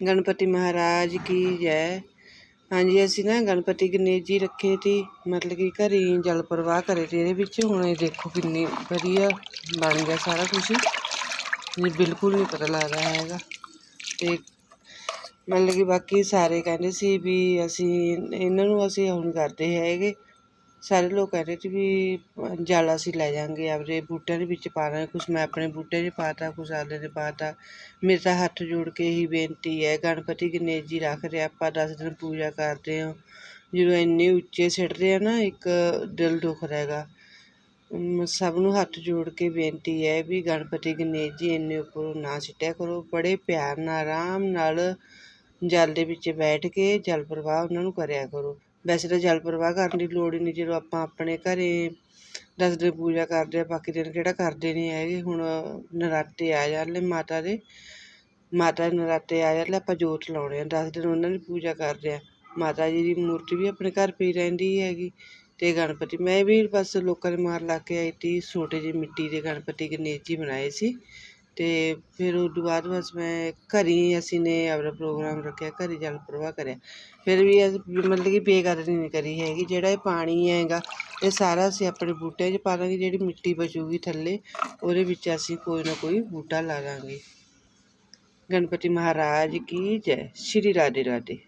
ਗਣਪਤੀ ਮਹਾਰਾਜ ਕੀ ਜੈ। ਹਾਂਜੀ, ਅਸੀਂ ਨਾ ਗਣਪਤੀ ਗਣੇਸ਼ ਜੀ ਰੱਖੇ ਸੀ। ਮਤਲਬ ਕਿ ਘਰੇ ਹੀ ਜਲ ਪ੍ਰਵਾਹ ਕਰੇ ਤੇ ਇਹਦੇ ਵਿੱਚ ਹੁਣ ਇਹ ਦੇਖੋ ਕਿੰਨੀ ਵਧੀਆ ਬਣ ਗਿਆ ਸਾਰਾ ਕੁਝ ਜੀ ਬਿਲਕੁਲ ਨਹੀਂ ਪਤਾ ਲੱਗਦਾ ਹੈਗਾ। ਤੇ ਮਤਲਬ ਕਿ ਬਾਕੀ ਸਾਰੇ ਕਹਿੰਦੇ ਸੀ ਵੀ ਅਸੀਂ, ਇਹਨਾਂ ਨੂੰ ਅਸੀਂ ਹੁਣ ਕਰਦੇ ਹੈਗੇ। ਸਾਰੇ ਲੋਕ ਕਹਿੰਦੇ ਸੀ ਵੀ ਜਲ ਅਸੀਂ ਲੈ ਜਾਾਂਗੇ ਆਪਦੇ ਬੂਟਿਆਂ ਦੇ ਵਿੱਚ ਪਾ ਦਾਂਗੇ, ਕੁਛ ਮੈਂ ਆਪਣੇ ਬੂਟੇ 'ਚ ਪਾਤਾ ਕੁਛ ਆਪਦੇ ਨੇ ਪਾਤਾ ਮੇਰੇ ਤਾਂ ਹੱਥ ਜੋੜ ਕੇ ਹੀ ਬੇਨਤੀ ਹੈ, ਗਣਪਤੀ ਗਣੇਸ਼ ਜੀ ਰੱਖਦੇ ਆਪਾਂ ਦਸ ਦਿਨ ਪੂਜਾ ਕਰਦੇ ਹਾਂ। ਜਦੋਂ ਇੰਨੇ ਉੱਚੇ ਸਿੱਟਦੇ ਆ ਨਾ, ਇੱਕ ਦਿਲ ਦੁਖਦਾ ਹੈਗਾ। ਸਭ ਨੂੰ ਹੱਥ ਜੋੜ ਕੇ ਬੇਨਤੀ ਹੈ ਵੀ ਗਣਪਤੀ ਗਣੇਸ਼ ਜੀ ਇੰਨੇ ਉੱਪਰੋਂ ਨਾ ਸਿੱਟਿਆ ਕਰੋ, ਬੜੇ ਪਿਆਰ ਨਾਲ, ਆਰਾਮ ਨਾਲ ਜਲ ਦੇ ਵਿੱਚ ਬੈਠ ਕੇ ਜਲ ਪ੍ਰਵਾਹ ਉਹਨਾਂ ਨੂੰ ਕਰਿਆ ਕਰੋ। ਵੈਸੇ ਤਾਂ ਜਲ ਪ੍ਰਵਾਹ ਕਰਨ ਦੀ ਲੋੜ ਹੀ ਨਹੀਂ ਜਦੋਂ ਆਪਾਂ ਆਪਣੇ ਘਰੇ ਦਸ ਦਿਨ ਪੂਜਾ ਕਰਦੇ ਆ, ਬਾਕੀ ਦਿਨ ਕਿਹੜਾ ਕਰਦੇ ਨਹੀਂ ਹੈਗੇ। ਹੁਣ ਨਰਾਤੇ ਆ ਜਾਂਦੇ ਮਾਤਾ ਦੇ। ਮਾਤਾ ਦੇ ਨਰਾਤੇ ਆ ਜਾਂਦੇ ਆਪਾਂ ਜੋਤ ਲਾਉਣੇ ਆ। ਦਸ ਦਿਨ ਉਹਨਾਂ ਦੀ ਪੂਜਾ ਕਰਦੇ ਆ। ਮਾਤਾ ਜੀ ਦੀ ਮੂਰਤੀ ਵੀ ਆਪਣੇ ਘਰ ਪਈ ਰਹਿੰਦੀ ਹੈਗੀ ਤੇ ਗਣਪਤੀ, ਮੈਂ ਵੀ ਬਸ ਲੋਕਾਂ ਦੇ ਮਾਰ ਲਾ ਕੇ ਆਈ ਤੀ, ਛੋਟੇ ਜਿਹੇ ਮਿੱਟੀ ਦੇ ਗਣਪਤੀ ਗਣੇਸ਼ ਜੀ ਬਣਾਏ ਸੀ। ਤੇ ਫਿਰ ਉਸ ਤੋਂ ਬਾਅਦ ਬਸ ਮੈਂ ਘਰ ਹੀ ਅਸੀਂ ਨੇ ਆਪਣਾ ਪ੍ਰੋਗਰਾਮ ਰੱਖਿਆ, ਘਰ ਹੀ ਜਲ ਪ੍ਰਵਾਹ ਕਰਿਆ। ਫਿਰ ਵੀ ਅਸੀਂ ਮਤਲਬ ਕਿ ਬੇਕਦਰੀ ਨਹੀਂ ਕਰੀ ਹੈਗੀ, ਜਿਹੜਾ ਇਹ ਪਾਣੀ ਹੈਗਾ, ਇਹ ਸਾਰਾ ਅਸੀਂ ਆਪਣੇ ਬੂਟਿਆਂ 'ਚ ਪਾ ਦਾਂਗੇ ਜਿਹੜੀ ਮਿੱਟੀ ਬਚੂਗੀ ਥੱਲੇ, ਉਹਦੇ ਵਿੱਚ ਅਸੀਂ ਕੋਈ ਨਾ ਕੋਈ ਬੂਟਾ ਲਾ ਦਾਂਗੇ ਗਣਪਤੀ ਮਹਾਰਾਜ ਕੀ ਜੈ, ਸ਼੍ਰੀ ਰਾਧੇ ਰਾਧੇ